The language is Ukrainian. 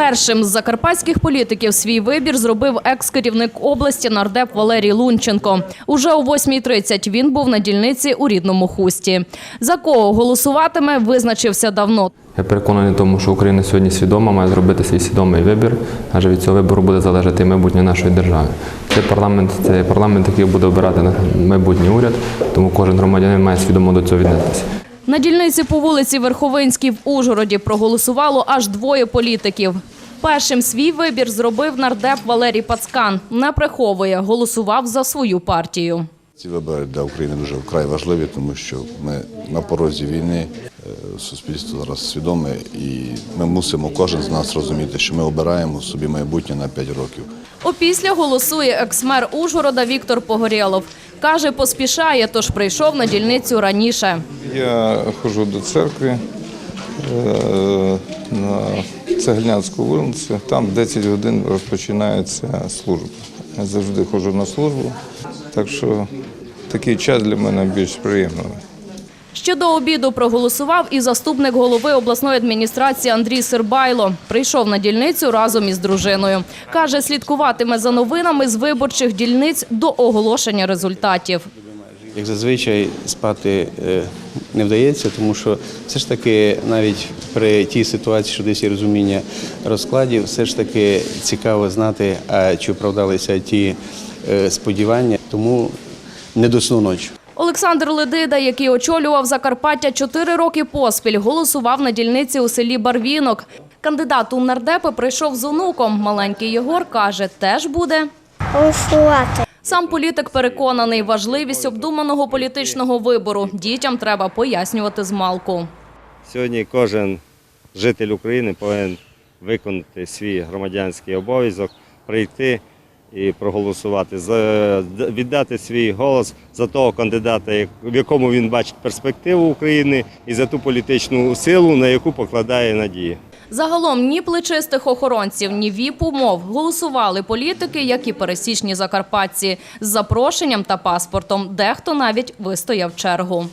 Першим з закарпатських політиків свій вибір зробив екс-керівник області нардеп Валерій Лунченко. Уже о 8.30 він був на дільниці у рідному хусті. За кого голосуватиме, визначився давно. Я переконаний тому, що Україна сьогодні свідома має зробити свій свідомий вибір, адже від цього вибору буде залежати майбутнє нашої держави. Цей парламент це парламент, який буде обирати майбутній уряд, тому кожен громадянин має свідомо до цього віднестися. На дільниці по вулиці Верховинській в Ужгороді проголосувало аж двоє політиків. Першим свій вибір зробив нардеп Валерій Пацкан. Не приховує, голосував за свою партію. Ці вибори для України дуже вкрай важливі, тому що ми на порозі війни, е, суспільство зараз свідоме, і ми мусимо кожен з нас розуміти, що ми обираємо собі майбутнє на 5 років. Опісля голосує екс-мер Ужгорода Віктор Погорєлов. Каже, поспішає, тож прийшов на дільницю раніше. Я ходжу до церкви е, на Цеглянську вулицю. Там в 10 годин розпочинається служба. Я завжди ходжу на службу, так що такий час для мене більш приємний. Ще до обіду проголосував і заступник голови обласної адміністрації Андрій Сербайло. Прийшов на дільницю разом із дружиною. Каже, слідкуватиме за новинами з виборчих дільниць до оголошення результатів. Як зазвичай спати е, не вдається, тому що все ж таки навіть при тій ситуації, що десь є розуміння розкладів, все ж таки цікаво знати, а чи оправдалися ті е, сподівання, тому не до сну ночі. Олександр Ледида, який очолював Закарпаття чотири роки поспіль, голосував на дільниці у селі Барвінок. Кандидат у нардепи прийшов з онуком. Маленький Єгор каже, теж буде. голосувати. Сам політик переконаний, важливість обдуманого політичного вибору дітям треба пояснювати з малку. Сьогодні кожен житель України повинен виконати свій громадянський обов'язок, прийти і проголосувати, віддати свій голос за того кандидата, в якому він бачить перспективу України, і за ту політичну силу, на яку покладає надії. Загалом ні плечистих охоронців, ні віп умов голосували політики, як і пересічні закарпатці, з запрошенням та паспортом. Дехто навіть вистояв чергу.